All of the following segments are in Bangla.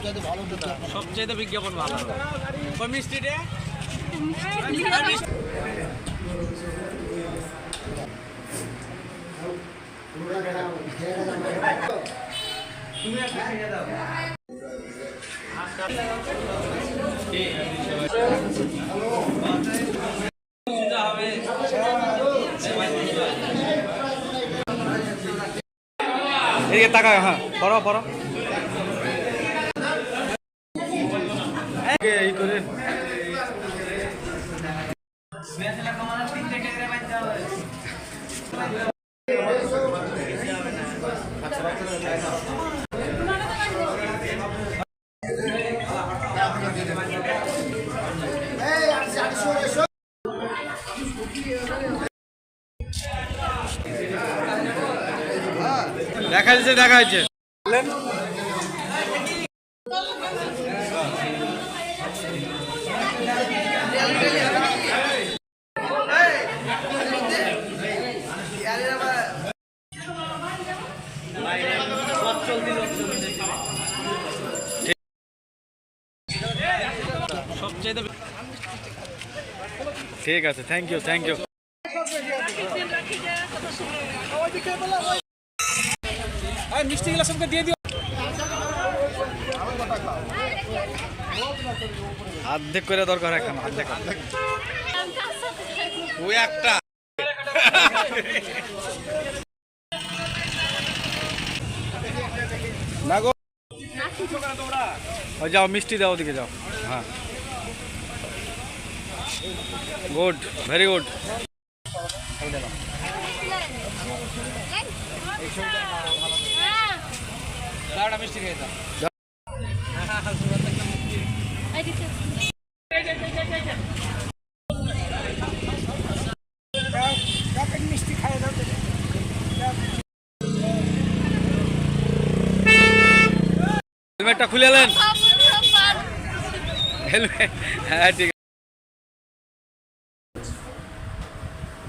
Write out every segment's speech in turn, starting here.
সবচেয়ে ভালো। বিজ্ঞাপন ভালো ওই এদিকে তাকা হ্যাঁ পড়ো। পড়ো এই করে। দেখা যাচ্ছে দেখা যাচ্ছে ঠিক আছে থ্যাংক ইউ থ্যাংক ইউ মিষ্টিগুলো সবকে দিয়ে দিও। অর্ধেক করে দরকার এখন অর্ধেক ওই একটা। না গো যাও মিষ্টি দাও ওদিকে যাও। হ্যাঁ। Good very good. মিষ্টি খেয়ে হেলমেটটা খুলে হেলমেট হ্যাঁ ঠিক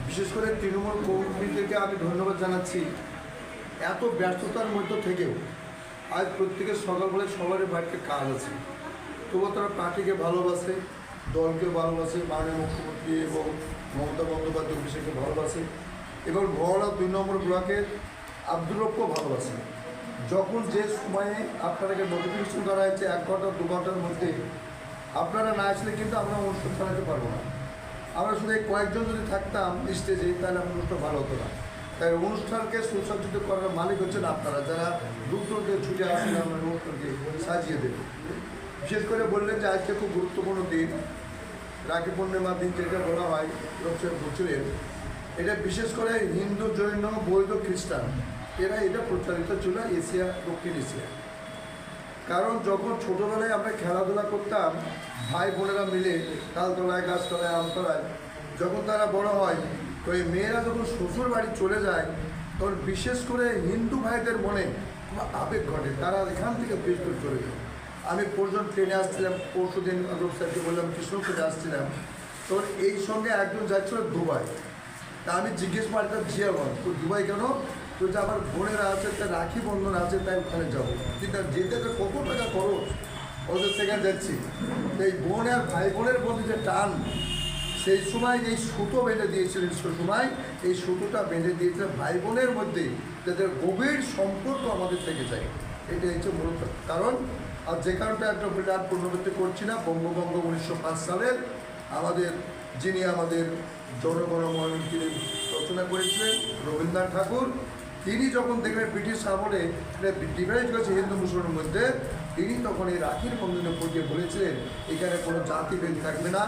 বিশেষ করে তৃণমূল কর্মীদেরকে আমি ধন্যবাদ জানাচ্ছি। এত ব্যর্থতার মধ্য থেকেও আজ প্রত্যেকের সকালবেলায় সবারই বাড়িতে কাজ আছে। তবুও তারা পার্টিকে ভালোবাসে দলকে ভালোবাসে মাননীয় মুখ্যমন্ত্রী এবং মমতা বন্দ্যোপাধ্যায় অভিষেককে ভালোবাসে এবং মহড়া দুই নম্বর ব্লকের আব্দুল রব্বও ভালোবাসে। যখন যে সময়ে আপনাদেরকে নোটিফিকেশন করা হয়েছে, এক ঘণ্টা, দু ঘণ্টার মধ্যে, আপনারা না আসলে কিন্তু আমরা অনুষ্ঠান চালাতে পারব না। আমরা শুধু এই কয়েকজন যদি থাকতাম স্টেজে তাহলে আমার অনুষ্ঠান ভালো হতো না। তাই অনুষ্ঠানকে সুসজ্জিত করার মালিক হচ্ছেন আপনারা, যারা দ্রুতকে ছুটে আসেন আমরা অনুষ্ঠানকে সাজিয়ে দেব। বিশেষ করে বললেন যে আজকে খুব গুরুত্বপূর্ণ দিন। রাখি পূর্ণিমার দিন যেটা বলা হয় লোকসভা বছরের, এটা বিশেষ করে হিন্দু, জৈন, বৌদ্ধ, খ্রিস্টান। এরা এটা প্রচারিত ছিল এশিয়া, দক্ষিণ এশিয়া। কারণ যখন ছোটোবেলায় আমরা খেলাধুলা করতাম, ভাই বোনেরা মিলে তালতলায়, গাছতলায়, আমতলায়, যখন তারা বড় হয়, তো এই মেয়েরা যখন শ্বশুর বাড়ি চলে যায়, তখন বিশেষ করে হিন্দু ভাইদের মনে আবেগ ঘটে। তারা এখান থেকে বেশ করে চলে যায়। আমি পরশু ট্রেনে আসছিলাম পরশু দিন আদব স্যারকে বললাম কৃষ্ণপুরে আসছিলাম। তো এই সঙ্গে একজন যাচ্ছিল দুবাই। তা আমি জিজ্ঞেস করতাম জিয়াগঞ্জ? তো, দুবাই কেন? তো যে আমার বোনেরা আছে তা রাখি বন্ধন আছে, তাই ওখানে যাব। কিন্তু যেতে তো কত টাকা খরচ? ওদের সেখানে যাচ্ছি। এই বোন আর ভাই বোনের মধ্যে যে টান, সেই সময় এই সুতো বেঁধে দিয়েছিলেন সেই সময় এই সুতোটা বেঁধে দিয়েছিলেন ভাই বোনের মধ্যে যাদের গভীর সম্পর্ক আমাদের থেকে যায়। এটা হচ্ছে মূলত। কারণ, আর যে কারণটা একটা বিরাট পুনরাবৃত্তি করছি না বঙ্গবঙ্গ উনিশশো পাঁচ সালের আমাদের, যিনি আমাদের জনগণমন তিনি রচনা করেছিলেন, রবীন্দ্রনাথ ঠাকুর তিনি যখন দেখলেন ব্রিটিশ আমলে ডিভাইড হয়েছে হিন্দু মুসলমানের মধ্যে, তিনি তখন এই রাখির বন্ধনে পড়িয়ে বলেছিলেন, এখানে কোনো জাতিভেদ থাকবে না,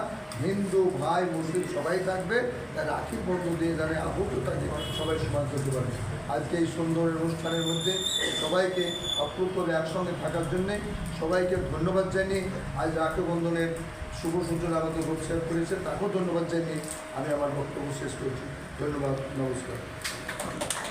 হিন্দু, ভাই, মুসলিম সবাই থাকবে তাই রাখির বন্ধন দিয়ে জানে আহত তাকে সবাই সমান করতে পারবে। আজকে এই সুন্দর অনুষ্ঠানের মধ্যে সবাইকে অপ্রুত করে একসঙ্গে থাকার জন্যে সবাইকে ধন্যবাদ জানিয়ে আজ রাখি বন্ধনের শুভ সূচনা আমাদের শেয়ার করেছে তাকেও ধন্যবাদ জানিয়ে আমি আমার বক্তব্য শেষ করছি। ধন্যবাদ, নমস্কার।